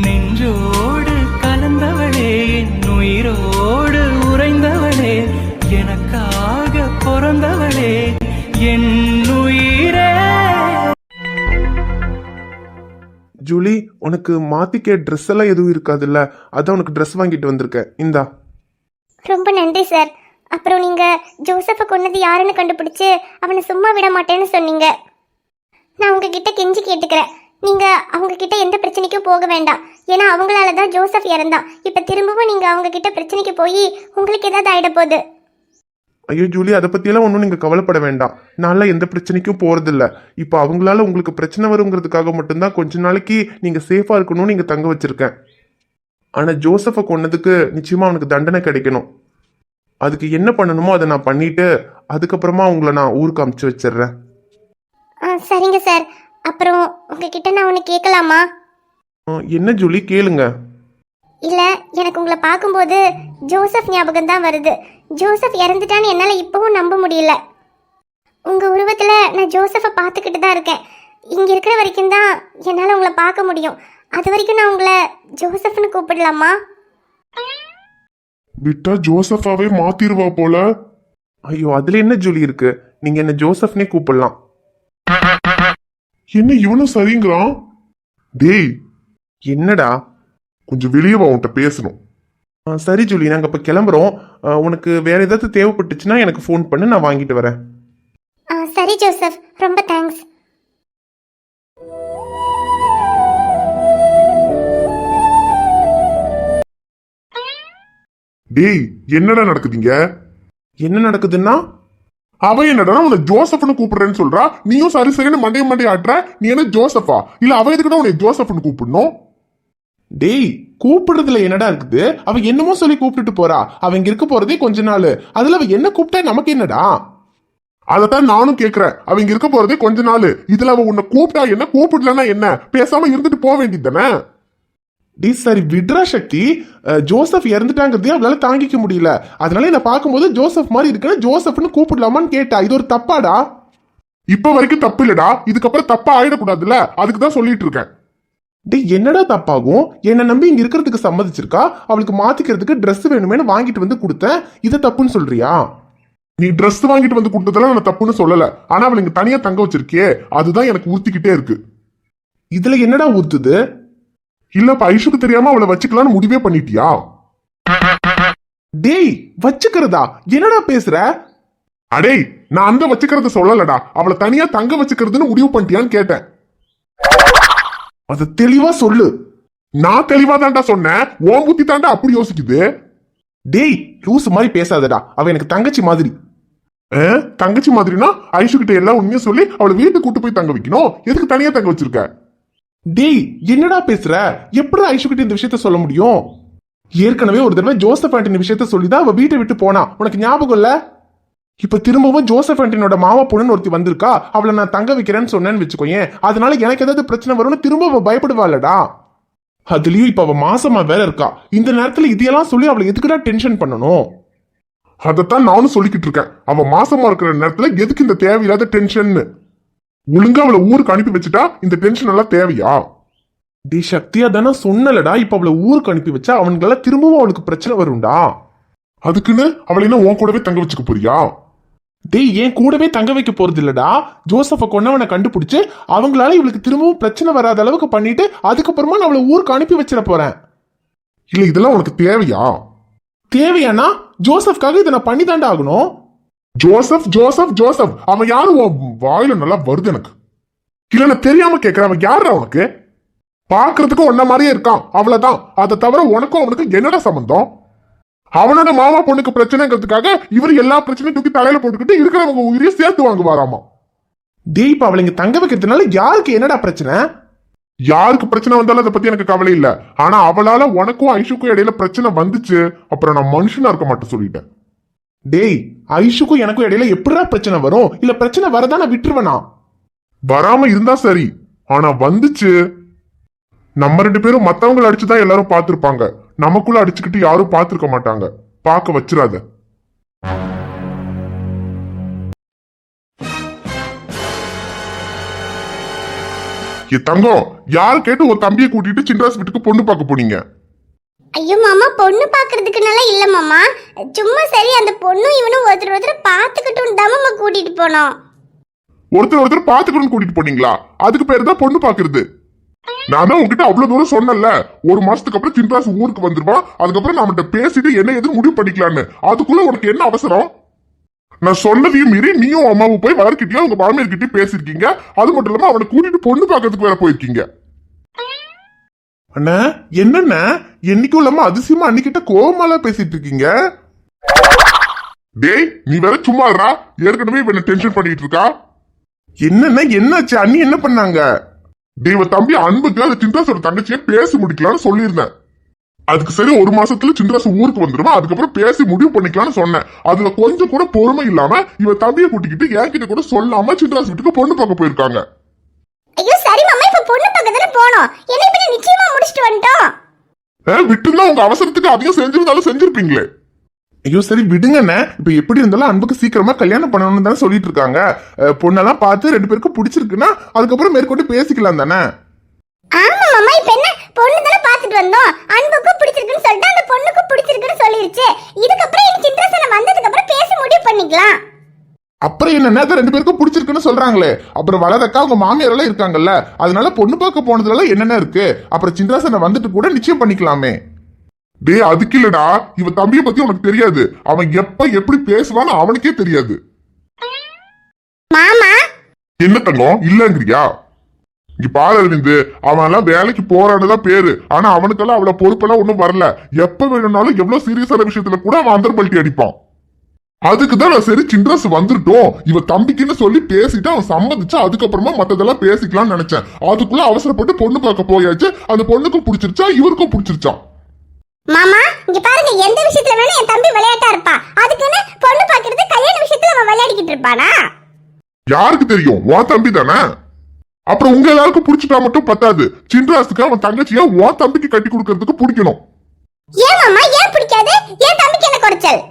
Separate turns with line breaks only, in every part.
நெஞ்சோடு கலந்தவளே என் உயிரோடு உறைந்தவளே எனக்காக பிறந்தவளே என் உயிரே.
ஜூலி உனக்கு மாத்திக்க ட்ரெஸ் எல்லாம் எதுவும் இருக்காதுல்ல? அதான் உனக்கு ட்ரெஸ் வாங்கிட்டு வந்திருக்கேன். இந்தா.
ரொம்ப நன்றி சார் அப்புறம் நீங்க ஜோசப்பை கொன்னது யாருன்னு கண்டுபிடிச்சு அவனை சும்மா விட மாட்டேன்னு சொன்னீங்க. நான் உங்ககிட்ட கெஞ்சி கேட்டுக்கிறேன். நீங்க அவங்க கிட்ட எந்த பிரச்சனைக்கும் போக வேண்டாம். ஏன்னா அவங்களால தான் ஜோசப் இறந்தான். இப்ப திரும்பவும் நீங்க அவங்க கிட்ட பிரச்சனைக்கு போய் உங்களுக்கு ஏதாவது ஆயிட போகுது?
ஐயோ ஜூலி அதை பத்தியெல்லாம் ஒன்றும் நீங்க கவலைப்பட வேண்டாம். நான்லாம் எந்த பிரச்சனைக்கும் போறதில்ல. இப்போ அவங்களால உங்களுக்கு பிரச்சனை வருங்கிறதுக்காக மட்டும்தான் கொஞ்ச நாளைக்கு நீங்க சேஃபா இருக்கணும்னு நீங்க தங்க வச்சிருக்கேன். ஆனா ஜோசஃபை கொன்னதுக்கு நிச்சயமா அவனுக்கு தண்டனை கிடைக்கணும். அதுக்கு என்ன பண்ணணுமோ அதை நான் பண்ணிட்டு அதுக்கப்புறமா உங்களை நான் ஊருக்கு அமுச்சு வச்சிடுறேன்.
ஆ சரிங்க சார். அப்புறம் உங்ககிட்ட நான் ஒன்று கேட்கலாமா?
என்ன ஜூலி? கேளுங்க.
இல்லை எனக்கு உங்களை பார்க்கும்போது ஜோசப் ஞாபகம் தான் வருது. ஜோசப் இறந்துட்டான்னு என்னால் இப்போவும் நம்ப முடியல. உங்கள் உருவத்தில் நான் ஜோசஃபை பார்த்துக்கிட்டு தான் இருக்கேன். இங்கே இருக்கிற வரைக்கும் தான் என்னால் உங்களை பார்க்க முடியும். அது வரைக்கும் நான் உங்களை ஜோசப்னு கூப்பிடலாமா?
விட்டா ஜோசஃபாவே மாத்திருவா போல.
ஐயோ அதுல என்ன ஜூலி இருக்கு? நீங்க என்ன ஜோசப்னே கூப்பிடலாம்.
என்ன இவனும் சரிங்கிறான்? டேய்
என்னடா?
கொஞ்சம் வெளியே வா உன்கிட்ட பேசணும்.
சரி ஜூலி நாங்கள் இப்போ கிளம்புறோம். உனக்கு வேற ஏதாவது தேவைப்பட்டுச்சுன்னா எனக்கு ஃபோன் பண்ணு நான் வாங்கிட்டு வரேன்.
சரி ஜோசப். ரொம்ப தேங்க்ஸ்
டேய் என்னடா நடக்குதுங்க?
என்ன நடக்குதுன்னா?
அவன் என்னடா உன்னை ஜோசப்னு கூப்பிடுறேன்னு சொல்றா? நீயும் சரி சரின்னு மண்டைய மண்டைய ஆட்டுற? நீ என்ன ஜோசஃபா இல்ல அவன் எதுக்குடா உன்னை ஜோசப்னு கூப்பிடணும்?
டேய் கூப்பிடுறதுல என்னடா இருக்குது? அவ என்னமோ சொல்லி கூப்பிட்டுட்டு போறா. அவ இங்க இருக்க போறதே கொஞ்ச நாள். அதுல அவ என்ன கூப்பிட்டா நமக்கு என்னடா?
அதத்தான் நானும் கேக்குறேன். அவன் இங்க இருக்க போறதே கொஞ்ச நாள். இதுல அவன் உன்னை கூப்பிட்டா என்ன? கூப்பிடலன்னா என்ன? பேசாம இருந்துட்டு போக வேண்டியதுதானே
டேய் சரி விட்ரா சக்தி ஜோசப் இறந்துட்டாங்கிறதே அவளால தாங்கிக்க முடியல. அதனால என்ன பார்க்கும்போது ஜோசப் மாதிரி இருக்குன்னு ஜோசப்னு கூப்பிடலாமான்னு கேட்டா இது ஒரு தப்பாடா?
இப்ப வரைக்கும் தப்பு இல்லடா. இதுக்கப்புறம் தப்பா ஆயிடக்கூடாதுல்ல. அதுக்கு தான் சொல்லிட்டு இருக்கேன்.
டேய் என்னடா தப்பாகும்? என்னை நம்பி இங்க இருக்கிறதுக்கு சம்மதிச்சிருக்கா? அவளுக்கு மாத்திக்கிறதுக்கு Dress வேணுமேனு வாங்கிட்டு வந்து கொடுத்தேன். இதை தப்புன்னு சொல்றியா?
நீ Dress வாங்கிட்டு வந்து கொடுத்ததெல்லாம் நான் தப்புன்னு சொல்லல. ஆனா அவளை இங்க தனியா தங்க வச்சிருக்கியே. அதுதான் எனக்கு உறுத்திக்கிட்டே இருக்கு.
இதுல என்னடா ஊத்துது
இல்ல ஐஷுக்கு தெரியாம அவளை வச்சுக்கலாம்னு முடிவே பண்ணிட்டியா?
டேய் வச்சுக்கிறதா? என்னடா பேசுற?
அடேய் நான் அந்த வச்சுக்கிறத சொல்லலடா. அவளை தனியா தங்க வச்சுக்கிறதுன்னு முடிவு பண்ணிட்டியான்னு கேட்டேன்.
அத தெளிவா சொல்லு.
நான் தெளிவா தான்டா சொன்னேன். ஓம் புத்தி தாண்டா அப்படி யோசிக்குது.
டேய் லூஸ் மாதிரி பேசாதடா. அவ எனக்கு தங்கச்சி மாதிரி.
ஆ? தங்கச்சி மாதிரினா ஐஷு கிட்ட எல்லாம் உண்மையும் சொல்லி அவளை வீட்டுக்கு கூட்டு போய் தங்க வைக்கணும். எதுக்கு தனியா தங்க வச்சிருக்க?
டேய் என்னடா பேசுற? எப்படி ஐஷு கிட்ட இந்த விஷயத்த சொல்ல முடியும்? ஏற்கனவே ஒரு தடவை ஜோசப் ஆண்டின் விஷயத்த சொல்லிதான் அவ வீட்டை விட்டு போனா. உனக்கு ஞாபகம் இல்ல? இப்ப திரும்பவும் ஜோசப் ஆண்டினோட மாமா பொண்ணுன்னு ஒருத்தி வந்திருக்கா? அவளை நான் தங்க வைக்கிறேன்னு சொன்னேன்னு வச்சுக்கோயேன். அதனால எனக்கு ஏதாவது பிரச்சனை வரும்னு திரும்ப அவ பயப்படுவாளடா. அதுலயும் இப்ப அவ மாசமா வேற இருக்கா. இந்த நேரத்துல இதையெல்லாம் சொல்லி அவளை எதுக்குடா டென்ஷன் பண்ணணும்?
அதைத்தான் நானும் சொல்லிக்கிட்டு இருக்கேன். அவ மாசமா இருக்கிற நேரத்துல எதுக்கு இந்த தேவையில்லாத டென்ஷன்னு ஒழுங்கா அவளை ஊருக்கு அனுப்பி வச்சுட்டா இந்த டென்ஷன் எல்லாம் தேவையா?
டி சக்தியா தானே சொன்னலடா இப்ப அவளை ஊருக்கு அனுப்பி வச்சா அவனுக்கெல்லாம் திரும்பவும் அவளுக்கு பிரச்சனை வரும்டா.
அதுக்குன்னு அவளை என்ன உன் கூடவே தங்க வச்சுக்க போறியா?
டேய் ஏன் கூடவே தங்க வைக்க போறது இல்லடா. ஜோசப்ப கொன்னவனை கண்டுபிடிச்சு அவங்களால இவளுக்கு திரும்பவும் பிரச்சனை வராத அளவுக்கு பண்ணிட்டு அதுக்கப்புறமா நான் அவளை ஊருக்கு அனுப்பி வச்சிட போறேன்.
இல்ல இதெல்லாம் உனக்கு தேவையா?
தேவையானா? ஜோசப்காக இதை நான் பண்ணி தாண்டா ஆகணும்.
Joseph Joseph Joseph. அவன் யாரு? உன் வாயில நல்லா வருது எனக்கு. இல்ல நான் தெரியாம கேக்குறேன். அவன் யாரு உனக்கு? பாக்குறதுக்கு உன்ன மாதிரியே இருக்கான். அவ்வளவுதான். அதை தவிர உனக்கும் அவனுக்கு என்னடா சம்பந்தம்? அவனோட மாமா பொண்ணுக்கு பிரச்சனைங்கிறதுக்காக இவர் எல்லா பிரச்சனையும் தூக்கி தலையில போட்டுக்கிட்டு இருக்கிறவங்க உயிரையும் சேர்த்து வாங்குவாராமா?
தீப் இப்ப அவளை இங்க தங்க வைக்கிறதுனால யாருக்கு என்னடா பிரச்சனை?
யாருக்கு பிரச்சனை வந்தாலும் அதை பத்தி எனக்கு கவலை இல்லை. ஆனா அவளால உனக்கும் ஐஷுக்கும் இடையில பிரச்சனை வந்துச்சு. அப்புறம் நான் மனுஷனா இருக்க மாட்டேன் சொல்லிட்டேன்.
டேய் ஐஷுக்கும் எனக்கும் இடையில எப்படிடா பிரச்சனை வரும்? இல்ல பிரச்சனை வரதா விட்டுருவனா விட்டுருவேனா?
வராம இருந்தா சரி. ஆனா வந்துச்சு. நம்ம ரெண்டு பேரும் மத்தவங்களை அடிச்சுதான் எல்லாரும் பார்த்திருப்பாங்க. நமக்குள்ள அடிச்சுக்கிட்டு யாரும் பார்த்திருக்க மாட்டாங்க. பார்க்க வச்சிடாத. தங்கம் யார் கேட்டு ஒரு தம்பியை கூட்டிட்டு சின்ராஸ் வீட்டுக்கு பொண்ணு பார்க்க போனீங்க?
ஐயோ மாமா பொண்ணு பார்க்கறதுக்குனால இல்ல மாமா. சும்மா சரி அந்த பொண்ணும் இவனும் ஒருத்தர் ஒருத்தர் பார்த்துக்கிட்டும் தான் மாமா கூட்டிட்டு போனோம்.
ஒருத்தர் ஒருத்தர் பாத்துக்கணும்னு கூட்டிட்டு போனீங்களா? அதுக்கு பேரு தான் பொண்ணு பாக்குறது. நான் தான் உங்ககிட்ட அவ்வளவு தூரம் சொன்னேன்ல. ஒரு மாசத்துக்கு அப்புறம் சின்ராஸ் ஊருக்கு வந்துருவான் அதுக்கப்புறம் நம்மகிட்ட பேசிட்டு என்ன எதுவும் முடிவு பண்ணிக்கலான்னு. அதுக்குள்ள உனக்கு என்ன அவசரம்? நான் சொன்னதையும் மீறி நீயும் அம்மாவும் போய் வளர்க்கிட்டே உங்க மாமியார்கிட்டயும் பேசிருக்கீங்க அது மட்டும் இல்லாம அவனை கூட்டிட்டு பொண்ணு பார்க்கறதுக்கு வேற போயிருக்கீங்க.
அண்ணா என்னண்ணா? என்னைக்கும் இல்லாம அதிசயமா அன்னிக்கிட்ட கோவமால பேசிட்டு இருக்கீங்க?
டேய் நீ வேற சும்மா இருடா. ஏற்கனவே இவனை டென்ஷன் பண்ணிட்டு இருக்கா?
என்னண்ணா என்னாச்சு? அண்ணி என்ன பண்ணாங்க?
டேய் இவன் தம்பி அன்புக்கு அந்த சின்ராஸோட தங்கச்சியை பேசி முடிக்கலாம்னு சொல்லியிருந்தேன். அதுக்கு சரி ஒரு மாசத்துல சின்ராஸ் ஊருக்கு வந்துருவான் அதுக்கப்புறம் பேசி முடிவு பண்ணிக்கலாம்னு சொன்னேன். அதுல கொஞ்சம் கூட பொறுமை இல்லாம இவன் தம்பியை கூட்டிக்கிட்டு என்கிட்ட கூட சொல்லாம சின்ராஸ் வீட்டுக்கு பொண்ணு பார்க்க போயிருக்காங்க.
ஐயோ சரி மாமா பொண்ணு பார்க்க தானே போனோம். என்ன இப்ப நிச்சயமா முடிச்சிட்டு வந்துட்டோம்.
ஏன் விட்டுருந்தா உங்க அவசரத்துக்கு அதிகம் செஞ்சிருந்தாலும் செஞ்சிருப்பீங்களே.
ஐயோ சரி விடுங்கண்ணே. இப்ப எப்படி இருந்தாலும் அன்புக்கு சீக்கிரமா கல்யாணம் பண்ணணும்னு தானே சொல்லிட்டு இருக்காங்க அஹ், பொண்ணெல்லாம் பார்த்து ரெண்டு பேருக்கும் பிடிச்சிருக்குன்னா அதுக்கப்புறம் மேற்கொண்டு பேசிக்கலாம் தானே.
ஆமா மாமா. இப்ப என்ன? பொண்ணு தானே பார்த்துட்டு வந்தோம். அன்புக்கும் பிடிச்சிருக்குன்னு சொல்லிட்டு அந்த பொண்ணுக்கும் பிடிச்சிருக்குன்னு சொல்லிருச்சு. இதுக்கப்புறம் எனக்கு சித்திரசனம் வந்ததுக்கு அப்புறம் பேசி முடிவு பண்ணிக்கலாம்.
அப்புறம் அது ரெண்டு பேருக்கும் பிடிச்சிருக்குன்னு சொல்றாங்களே. அப்புறம் வளரக்கா அவங்க மாமியார் எல்லாம் இருக்காங்கல்ல. அதனால பொண்ணு பார்க்க போனதுல என்னென்ன இருக்கு? அப்புறம் சின்ராசனை வந்துட்டு கூட நிச்சயம் பண்ணிக்கலாமே.
டேய் அதுக்கு இல்லடா. இவன் தம்பியை பத்தி உனக்கு தெரியாது. அவன் எப்ப எப்படி பேசுவான்னு அவனுக்கே தெரியாது.
மாமா?
என்ன தங்கம்? இல்லங்கிறியா? இங்க பாரு அரவிந்து. அவன் எல்லாம் வேலைக்கு போறான்னுதான் பேரு. ஆனா அவனுக்கெல்லாம் அவ்வளவு பொறுப்பெல்லாம் ஒண்ணும் வரல. எப்ப வேணும்னாலும் எவ்வளவு சீரியஸான விஷயத்துல கூட அவன் அந்தர் பல்ட்டி அடிப்பான். அதுக்கு தான் நான் சரி சின்ரஸ் வந்துட்டோம். இவ தம்பிக்குன்னு சொல்லி பேசிட்டு அவன் சம்மதிச்சு அதுக்கப்புறமா மத்ததெல்லாம் பேசிக்கலாம்னு நினைச்சேன். அதுக்குள்ள அவசரப்பட்டு பொண்ணு பார்க்க போயாச்சு. அந்த பொண்ணுக்கும் பிடிச்சிருச்சா இவருக்கும் பிடிச்சிருச்சா?
மாமா இங்க பாருங்க எந்த விஷயத்துல வேணா என் தம்பி விளையாட்டா இருப்பா. அதுக்குன்னு பொண்ணு பாக்குறது கல்யாண விஷயத்துல அவன் விளையாடிக்கிட்டு இருப்பானா?
யாருக்கு தெரியும்? உன் தம்பி தானே? அப்புறம் உங்க எல்லாருக்கும் பிடிச்சிட்டா மட்டும் பத்தாது. சின்ராஸுக்கு அவன் தங்கச்சியா உன் தம்பிக்கு கட்டி கொடுக்கறதுக்கு பிடிக்கணும்.
ஏன் மாமா ஏன் பிடிக்காது? ஏன் தம்பிக்கு என்ன குறைச்சல்?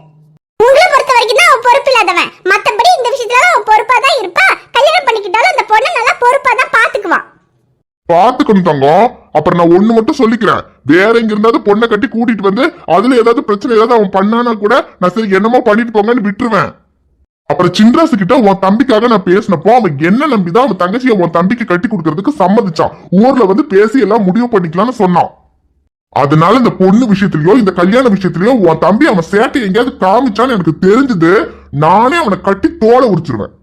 உங்களை பொறுத்த வரைக்கும் தான் அவன் பொறுப்பு இல்லாதவன். மத்தபடி இந்த விஷயத்துல அவன் பொறுப்பா தான் இருப்பா. கல்யாணம் பண்ணிக்கிட்டாலும் அந்த பொண்ணை நல்லா பொறுப்பா தான் பாத்துக்குவான்.
பாத்துக்கணும் தங்கம். அப்புறம் நான் ஒண்ணு மட்டும் சொல்லிக்கிறேன். வேற எங்க இருந்தாவது பொண்ணை கட்டி கூட்டிட்டு வந்து அதுல ஏதாவது பிரச்சனை ஏதாவது அவன் பண்ணானா கூட நான் சரி என்னமோ பண்ணிட்டு போங்கன்னு விட்டுருவேன். அப்புறம் சின்ராசு கிட்ட உன் தம்பிக்காக நான் பேசினப்போ அவன் என்ன நம்பிதான் அவன் தங்கச்சியை உன் தம்பிக்கு கட்டி கொடுக்கறதுக்கு சம்மதிச்சான். ஊர்ல வந்து பேசி எல்லாம் முடிவு பண்ணிக்கலாம்னு சொன்னான். அதனால இந்த பொண்ணு விஷயத்திலயோ இந்த கல்யாண விஷயத்திலயோ உன் தம்பி அவன் சேட்டை எங்கேயாவது காமிச்சான்னு எனக்கு தெரிஞ்சது நானே அவனை கட்டி தோலை உரிச்சிருவேன்.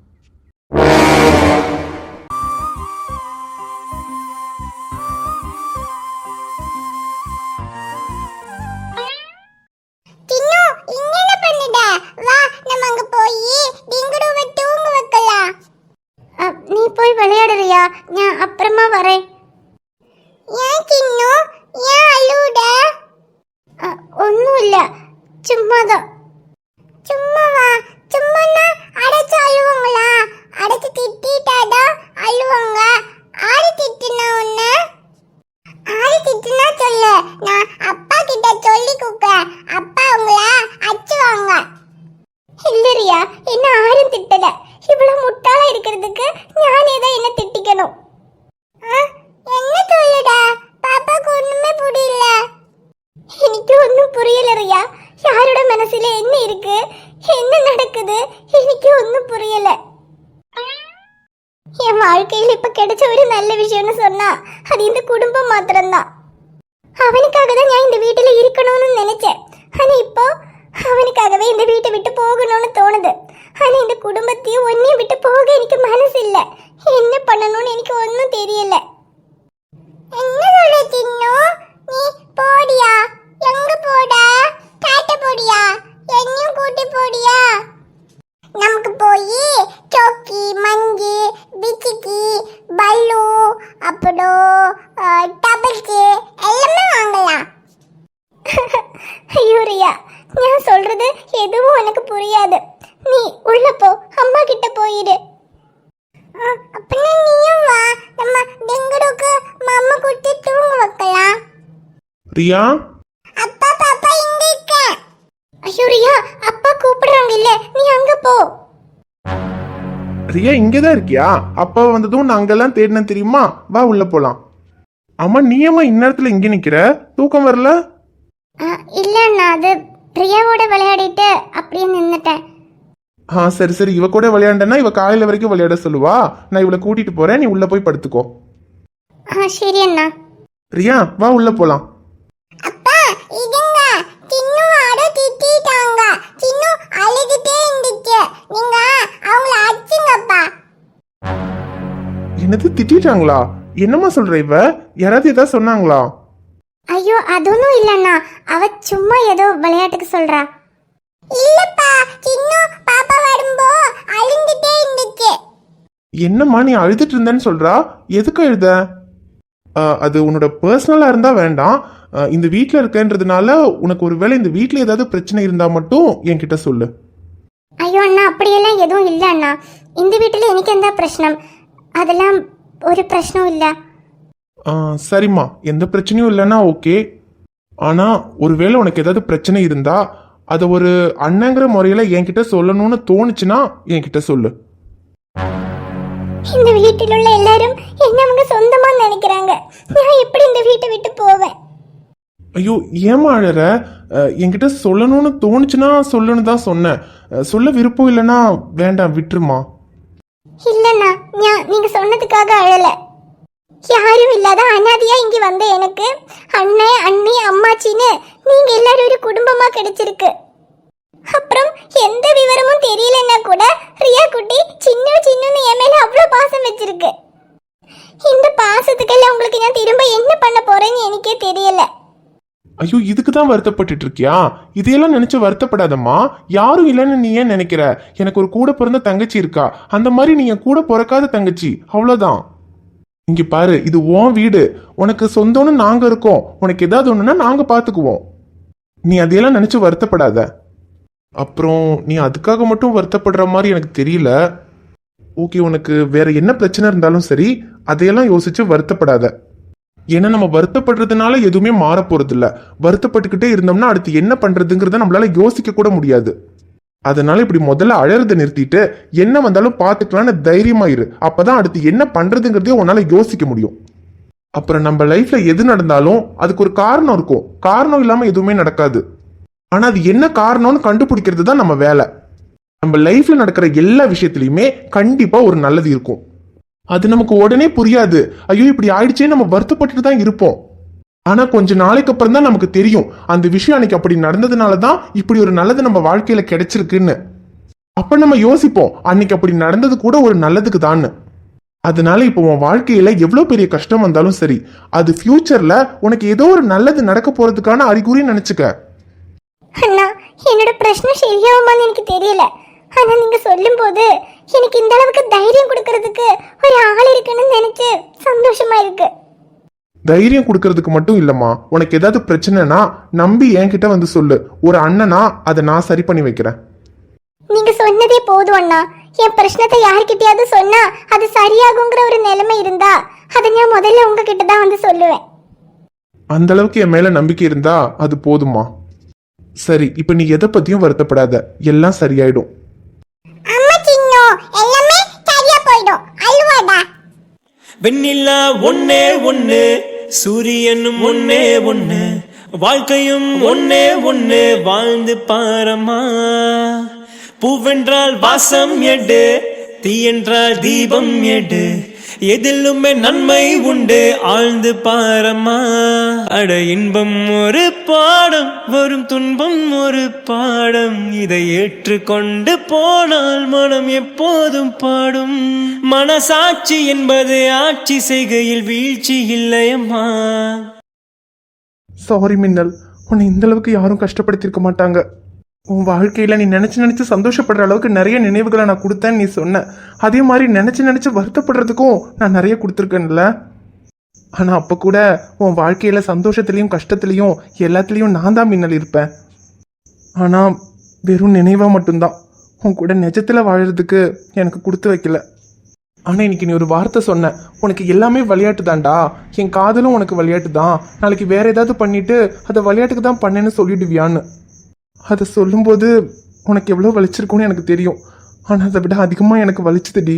போயிடு அப்படின்னா நீயும் வா. நம்ம டெங்குடுக்கு மாமா குட்டி தூங்க வைக்கலாம்.
ரியா?
அப்பா பாப்பா இங்க இருக்க. ஐயோ ரியா அப்பா கூப்பிடுறாங்க இல்ல நீ அங்க போ.
ரியா இங்கதான் இருக்கியா? அப்பா வந்ததும் நான் அங்கெல்லாம் தேடினேன் தெரியுமா? வா உள்ள போலாம். அம்மா நீ ஏம்மா இந்நேரத்துல இங்க நிக்கிற? தூக்கம் வரல?
இல்ல நான் அது பிரியாவோட விளையாடிட்டு அப்படியே நின்னுட்டேன்.
ஆ சரி சரி. இவ கூட விளையாண்டனா இவ காலையில வரைக்கும் விளையாட சொல்லுவா. நான் இவளை கூட்டிட்டு போறேன். நீ உள்ள போய் படுத்துக்கோ.
ஆ சரி அண்ணா.
ரியா வா உள்ள போலாம்.
அப்பா இதுங்க சின்னு ஆட திட்டிட்டாங்க. சின்னு அழுதுட்டே இருந்துச்சு. நீங்க அவங்கள அடிச்சுங்கப்பா.
என்னது திட்டிட்டாங்களா? என்னம்மா சொல்ற இவ? யாராவது ஏதாவது சொன்னாங்களா?
ஐயோ அதொன்னும் இல்லண்ணா. அவ சும்மா ஏதோ விளையாட்டுக்கு சொல்றா. இல்லப்பா சின்னு வரும்போ அழுந்துட்டே இருந்துச்சு.
என்னம்மா நீ அழுதுட்டு இருந்தேன்னு சொல்றா? எதுக்கு அழுத? ஆ, அது உன்னோட பர்சனலா இருந்தா வேண்டாம். இந்த வீட்ல இருக்கன்றதுனால உனக்கு ஒருவேளை இந்த வீட்ல ஏதாவது பிரச்சனை இருந்தா மட்டும் என்கிட்ட சொல்லு.
ஐயோ அண்ணா அப்படியெல்லாம் எதுவும் இல்லை அண்ணா. இந்த வீட்டில் எனக்கு எந்த பிரச்சனை அதெல்லாம் ஒரு பிரச்சனையும் இல்லை.
ஆ, சரிம்மா. எந்த பிரச்சனையும் இல்லைன்னா ஓகே. ஆனா ஒருவேளை உனக்கு ஏதாவது பிரச்சனை இருந்தா அதை ஒரு அண்ணங்கிற முறையில என்கிட்ட சொல்லணும்னு தோணுச்சுன்னா என்கிட்ட சொல்லு.
இந்த வீட்டில் உள்ள எல்லாரும் என்ன அவங்க சொந்தமா நினைக்கிறாங்க? நான் எப்படி இந்த வீட்டை விட்டு போவேன்?
ஐயோ ஏமா அழற என்கிட்ட சொல்லணும்னு தோணுச்சுன்னா சொல்லுன்னு தான் சொன்னேன். சொல்ல விருப்பம் இல்லைன்னா வேண்டாம் விட்டுருமா?
இல்லைண்ணா நான் நீங்க சொன்னதுக்காக அழல. யாரும் இல்லாத அனாதையா இங்க வந்த எனக்கு அண்ணன் அண்ணி அம்மாச்சின்னு நீங்க எல்லாரும் ஒரு குடும்பமா கிடைச்சிருக்கு. அப்புறம் எந்த விவரமும் தெரியலன்னா கூட ரியா குட்டி சின்ன சின்னன்னு என் மேல அவ்வளோ பாசம் வச்சிருக்கு. இந்த பாசத்துக்கெல்லாம் உங்களுக்கு நான் திரும்ப என்ன பண்ண போறேன்னு எனக்கே தெரியல.
ஐயோ இதுக்கு தான் வருத்தப்பட்டுட்டு இருக்கியா இதையெல்லாம் நினைச்சு வருத்தப்படாதம்மா. யாரும் இல்லைன்னு நீ ஏன் நினைக்கிற? எனக்கு ஒரு கூட பிறந்த தங்கச்சி இருக்கா? அந்த மாதிரி நீ என் கூட பிறக்காத தங்கச்சி. அவ்வளோதான் இங்க பாரு இது உன் வீடு. உனக்கு சொந்தம்னு நாங்க இருக்கோம். உனக்கு ஏதாவது ஒண்ணுன்னா நாங்க பாத்துக்குவோம். நீ அதையெல்லாம் நினச்சி வருத்தப்படாத. அப்புறம் நீ அதுக்காக மட்டும் வருத்தப்படுற மாதிரி எனக்கு தெரியல. ஓகே உனக்கு வேற என்ன பிரச்சனை இருந்தாலும் சரி அதையெல்லாம் யோசிச்சு வருத்தப்படாத. ஏன்னா நம்ம வருத்தப்படுறதுனால எதுவுமே மாற போறது வருத்தப்பட்டுக்கிட்டே இருந்தோம்னா அடுத்து என்ன பண்றதுங்கிறத நம்மளால யோசிக்க கூட முடியாது. அதனால இப்படி முதல்ல அழறத நிறுத்திட்டு என்ன வந்தாலும் பார்த்துக்கலான்னு தைரியமாயிரு அப்பதான் அடுத்து என்ன பண்றதுங்கிறதையும் உன்னால யோசிக்க முடியும். அப்புறம் நம்ம லைஃப்ல எது நடந்தாலும் அதுக்கு ஒரு காரணம் இருக்கும். காரணம் இல்லாம எதுவுமே நடக்காது. ஆனா அது என்ன காரணம்னு கண்டுபிடிக்கிறது தான் நம்ம வேலை. நம்ம லைஃப்ல நடக்கிற எல்லா விஷயத்துலயுமே கண்டிப்பா ஒரு நல்லது இருக்கும். அது நமக்கு உடனே புரியாது. ஐயோ இப்படி ஆயிடுச்சே நம்ம வருத்தப்பட்டுட்டு தான் இருப்போம். ஆனா கொஞ்ச நாளைக்கு அப்புறம் தான் நமக்கு தெரியும். அந்த விஷயம் அன்னைக்கு அப்படி நடந்ததுனால தான் இப்படி ஒரு நல்லது நம்ம வாழ்க்கையில கிடைச்சிருக்குன்னு. அப்ப நம்ம யோசிப்போம். அன்னைக்கு அப்படி நடந்தது கூட ஒரு நல்லதுக்கு தான்னு. அதனால இப்போ உன் வாழ்க்கையில எவ்வளவு பெரிய கஷ்டம் வந்தாலும் சரி அது ஃபியூச்சர்ல உனக்கு ஏதோ ஒரு நல்லது நடக்க போறதுக்கான அறிகுறின்னு நினைச்சுக்க.
அண்ணா என்னோட பிரச்சனை சரியாகுமான்னு எனக்கு தெரியல. ஆனா நீங்க சொல்லும்போது எனக்கு இந்த அளவுக்கு தைரியம் கொடுக்கறதுக்கு ஒரு ஆள் இருக்குன்னு நினைச்சு சந்தோஷமா இருக்கு.
தைரியம் கொடுக்கறதுக்கு மட்டும் இல்லம்மா உனக்கு ஏதாவது பிரச்சனைனா நம்பி என்கிட்ட வந்து சொல்லு. ஒரு அண்ணனா அதை நான் சரி பண்ணி வைக்கிறேன்.
நீங்க சொன்னதே போதும் அண்ணா. என் பிரச்சனத்தை யார்கிட்டயாவது சொன்னா அது சரியாகுங்கிற ஒரு நிலைமை இருந்தா அதை நான் முதல்ல உங்ககிட்ட தான் வந்து சொல்லுவேன்.
அந்த அளவுக்கு என் மேல நம்பிக்கை இருந்தா அது போதுமா? சரி இப்ப நீ எதை பத்தியும் வருத்தப்படாத. எல்லாம் சரியாயிடும்.
அம்மா சின்னோ எல்லாமே சரியா போயிடும். அழுவாடா
வெண்ணிலா ஒன்னே ஒண்ணு சூரியனும் ஒன்னே ஒண்ணு வாழ்க்கையும் ஒன்னே ஒண்ணு வாழ்ந்து பாரமா பூவென்றால் வாசம் எடு தீ என்றால் தீபம் எடு. எதிலுமே நன்மை உண்டு ஆழ்ந்து பாரமா அட இன்பம் ஒரு பாடம் வரும் துன்பம் ஒரு பாடம். இதை ஏற்றுக்கொண்டு போனால் மனம் எப்போதும் பாடும். மனசாட்சி என்பது ஆட்சி செய்கையில் வீழ்ச்சி இல்லையம்மா
சாரி மின்னல். உன்னை இந்த அளவுக்கு யாரும் கஷ்டப்படுத்திருக்க மாட்டாங்க. உன் வாழ்க்கையில் நீ நினச்சி நினச்சி சந்தோஷப்படுற அளவுக்கு நிறைய நினைவுகளை நான் கொடுத்தேன்னு நீ சொன்ன. அதே மாதிரி நினச்சி நினச்சி வருத்தப்படுறதுக்கும் நான் நிறைய கொடுத்துருக்கேன்ல. ஆனால் அப்போ கூட உன் வாழ்க்கையில் சந்தோஷத்துலேயும் கஷ்டத்துலேயும் எல்லாத்துலேயும் நான் தான் மின்னல் இருப்பேன். ஆனால் வெறும் நினைவாக மட்டும்தான். உன் கூட நிஜத்தில் வாழறதுக்கு எனக்கு கொடுத்து வைக்கல. ஆனால் இன்னைக்கு நீ ஒரு வார்த்தை சொன்ன. உனக்கு எல்லாமே விளையாட்டு தான்டா. என் காதலும் உனக்கு விளையாட்டு தான். நாளைக்கு வேற ஏதாவது பண்ணிட்டு அதை விளையாட்டுக்கு தான் பண்ணேன்னு சொல்லிடுவியான்னு. அதை சொல்லும்போது உனக்கு எவ்வளோ வலிச்சிருக்கும்னு எனக்கு தெரியும். ஆனால் அதை விட அதிகமாக எனக்கு வலிச்சுதுடி.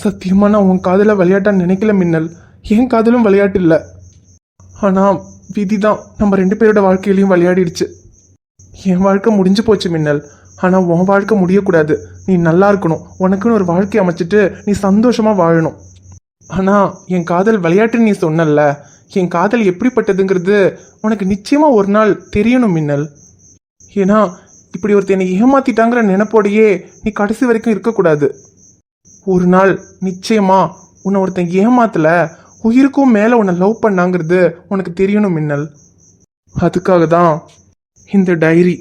சத்தியமாக நான் உன் காதில் விளையாட்டான்னு நினைக்கல மின்னல். என் காதலும் விளையாட்டு இல்லை. ஆனால் விதி தான் நம்ம ரெண்டு பேரோட வாழ்க்கையிலையும் விளையாடிடுச்சு. என் வாழ்க்கை முடிஞ்சு போச்சு மின்னல். ஆனால் உன் வாழ்க்கை முடியக்கூடாது. நீ நல்லா இருக்கணும். உனக்குன்னு ஒரு வாழ்க்கை அமைச்சிட்டு நீ சந்தோஷமாக வாழணும். ஆனால் என் காதல் விளையாட்டுன்னு நீ சொன்னல என் காதல் எப்படிப்பட்டதுங்கிறது உனக்கு நிச்சயமாக ஒரு நாள் தெரியணும் மின்னல். ஏன்னா இப்படி ஒருத்த என்னை ஏமாத்திட்டாங்கிற நினைப்போடையே நீ கடைசி வரைக்கும் இருக்கக்கூடாது. ஒரு நாள் நிச்சயமா உன்னை ஒருத்தன் ஏமாத்தல உயிருக்கும் மேல உன்னை லவ் பண்ணாங்கிறது உனக்கு தெரியணும் மின்னல். அதுக்காக தான் இந்த டைரி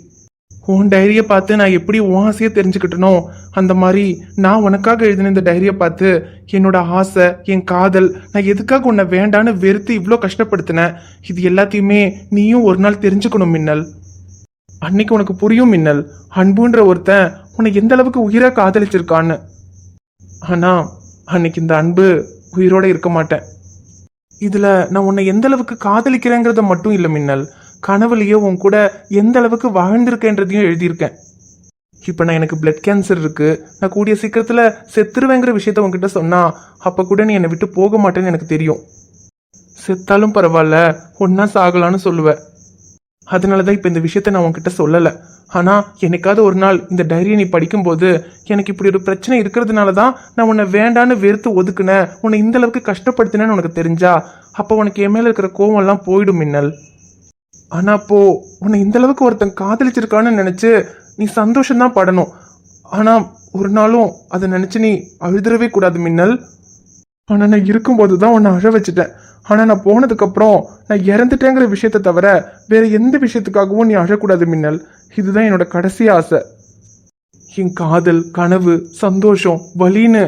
உன் டைரியை பார்த்து நான் எப்படி உன் ஆசையை தெரிஞ்சுக்கிட்டனோ அந்த மாதிரி நான் உனக்காக எழுதின இந்த டைரியை பார்த்து என்னோட ஆசை என் காதல் நான் எதுக்காக உன்னை வேண்டான்னு வெறுத்து இவ்வளோ கஷ்டப்படுத்தினேன் இது எல்லாத்தையுமே நீயும் ஒரு நாள் தெரிஞ்சுக்கணும் மின்னல். அன்னைக்கு உனக்கு புரியும் மின்னல். அன்புன்ற ஒருத்தன் உன்னை எந்த அளவுக்கு உயிரா காதலிச்சிருக்கான்னு. ஆனா அன்னைக்கு இந்த அன்பு உயிரோட இருக்க மாட்டேன். இதுல நான் உன்னை எந்த அளவுக்கு காதலிக்கிறேங்கிறத மட்டும் இல்லை மின்னல். கனவுலையோ உன் கூட எந்த அளவுக்கு வாழ்ந்திருக்கேன்றதையும் எழுதியிருக்கேன். இப்போ நான் எனக்கு பிளட் கேன்சர் இருக்கு. நான் கூடிய சீக்கிரத்துல செத்துருவேங்கிற விஷயத்த உன்கிட்ட சொன்னா அப்ப கூட நீ என்னை விட்டு போக மாட்டேன்னு எனக்கு தெரியும். செத்தாலும் பரவாயில்ல ஒன்னா சாகலான்னு சொல்லுவேன் அதனால தான் இப்போ இந்த விஷயத்த நான் உன்கிட்ட சொல்லலை. ஆனால் என்னைக்காவது ஒரு நாள் இந்த டைரியை நீ படிக்கும்போது எனக்கு இப்படி ஒரு பிரச்சனை இருக்கிறதுனால தான் நான் உன்னை வேண்டான்னு வெறுத்து ஒதுக்குனேன் உன்னை இந்த அளவுக்கு கஷ்டப்படுத்தினேன்னு உனக்கு தெரிஞ்சா அப்போ உனக்கு என் மேலே இருக்கிற கோவம்லாம் போயிடும் மின்னல். ஆனால் அப்போ உன்னை இந்த அளவுக்கு ஒருத்தன் காதலிச்சிருக்கான்னு நினச்சி நீ சந்தோஷம்தான் படணும். ஆனால் ஒரு நாளும் அதை நினச்சி நீ அழுதுறவே கூடாது மின்னல். ஆனால் நான் இருக்கும்போது தான் உன்னை அழ வச்சுட்டேன். ஆனால் நான் போனதுக்கப்புறம் நான் இறந்துட்டேங்கிற விஷயத்தை தவிர வேறு எந்த விஷயத்துக்காகவும் நீ அழக்கூடாது மின்னல். இதுதான் என்னோட கடைசி ஆசை. என் காதல் கனவு சந்தோஷம் வலின்னு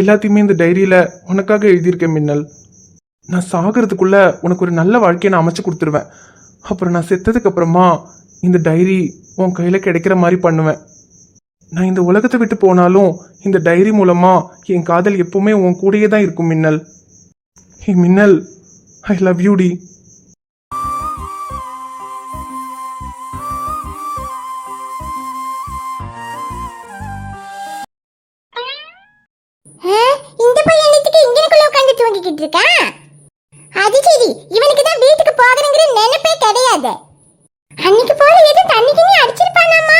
எல்லாத்தையுமே இந்த டைரியில் உனக்காக எழுதியிருக்கேன் மின்னல். நான் சாகிறதுக்குள்ளே உனக்கு ஒரு நல்ல வாழ்க்கையை நான் அமைச்சு கொடுத்துருவேன். அப்புறம் நான் செத்ததுக்கப்புறமா இந்த டைரி உன் கையில் கிடைக்கிற மாதிரி பண்ணுவேன். நான் இந்த உலகத்தை விட்டு போனாலும் இந்த டைரி மூலமா என் காதல் எப்பவுமே உன் கூடயே தான் இருக்கும் மின்னல். ஹே மின்னல். ஐ லவ் யூ டி.
ஆ, அது சரி இவனுக்கு தான் வீட்டுக்கு போகணுங்கிற நினைப்பே கிடையாது அன்னைக்கு போல எதுவும் தண்ணி கிண்ணி அடிச்சிருப்பானாமா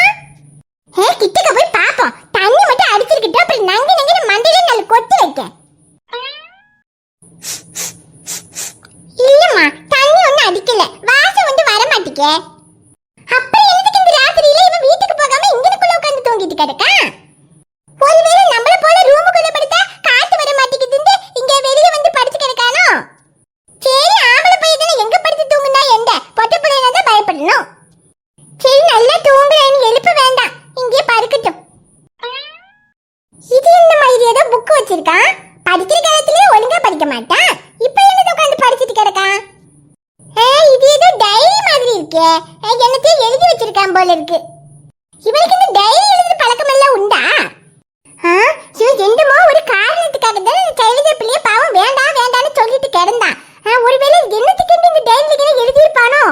ஏ கிட்டக்க போய் பாப்போம் தண்ணி மட்டும் அடிச்சிருக்கிட்டோம் அப்புறம் நங்கு நங்கு மண்டையில நல்ல கொத்து வைக்க இல்லம்மா தண்ணி ஒண்ணும் அடிக்கல வாசம் வந்து வர மாட்டேங்க அப்புறம் என்னத்துக்கு இந்த ராத்திரியில இவன் வீட்டுக்கு போகாம இங்கனக்குள்ள உட்காந்து தூங்கிட்டு கிடக்கான் ஒருவேளை நம்மள போல ரூமுக்குள்ள படுத்தா காத்து வர மாட்டேங்குதுன்னு இங்க வெளிய வந்து படுத்து கிடக்கானோ சரி ஆம்பளை பையன் தானே எங்க படுத்து தூங்குனா எந்த பொட்ட பிள்ளைனா தான் பயப்படணும் சரி நல்லா தூங்குறேன்னு எழுப்ப வேண்டாம் இங்கே படுக்கட்டும் இது என்ன மாதிரி ஏதோ புக் வச்சிருக்கான். படிக்கிற காலத்திலே ஒழுங்கா படிக்க மாட்டான். இப்போ என்னது உட்காந்து படிச்சிட்டு கிடக்கான் ஏ இது ஏதோ டைரி மாதிரி இருக்கே. என்னத்தையும் எழுதி வச்சிருக்கான் போல இருக்கு. இவனுக்கு இந்த டைரி எழுதுற பழக்கம் எல்லாம் உண்டா? ஆ, இவன் என்னமோ ஒரு காரணத்துக்காக தான் இந்த கைலித பிள்ளைய பாவம் வேண்டாம் வேண்டாம்னு சொல்லிட்டு கிடந்தான். ஆ, ஒருவேளை என்னத்துக்கு இந்த டைரியில எழுதியிருப்பானோ?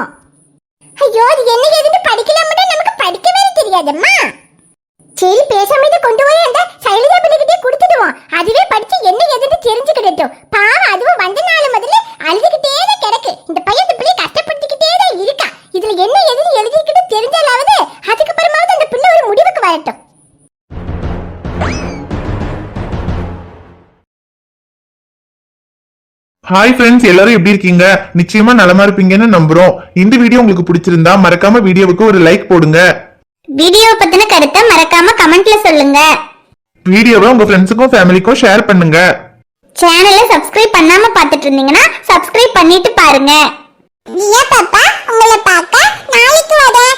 ஐயோ இது என்ன ஏதுன்னு படிக்கலாம்னா நமக்கு படிக்கவே தெரியாதம்மா. சரி பேசாம இதை கொண்டு போய் அந்த சைலஜா பிள்ளைகிட்டே கொடுத்துடுவோம் அதுவே படிச்சு என்ன எதுன்னு தெரிஞ்சுக்கிடட்டும் பாவம் அதுவும் வந்த நாள் முதல்ல அழுதுகிட்டே தான் கிடக்கு இந்த பையன் இந்த பிள்ளைய கஷ்டப்படுத்திக்கிட்டே தான் இருக்கா இதுல என்ன எதுன்னு எழுதிக்கிட்டு தெரிஞ்சாலாவது அதுக்கப்புறமாவது அந்த பிள்ளை ஒரு முடிவுக்கு வரட்டும்
ஹாய் ஃப்ரெண்ட்ஸ் எல்லாரும் எப்படி இருக்கீங்க நிச்சயமா நலமா இருப்பீங்கன்னு நம்புறோம் இந்த வீடியோ உங்களுக்கு பிடிச்சிருந்தா மறக்காம வீடியோவுக்கு ஒரு லைக் போடுங்க
வீடியோ பத்தின கருத்தை மறக்காம கமெண்ட்ல சொல்லுங்க.
வீடியோவை உங்க ஃப்ரெண்ட்ஸுக்கும் ஃபேமிலிக்கும் ஷேர் பண்ணுங்க.
சேனலை சப்ஸ்கிரைப் பண்ணாம பார்த்துட்டு இருந்தீங்கன்னா சப்ஸ்கிரைப் பண்ணிட்டு பாருங்க. பாப்பா உங்களை பார்க்க நாளைக்கு வரேன்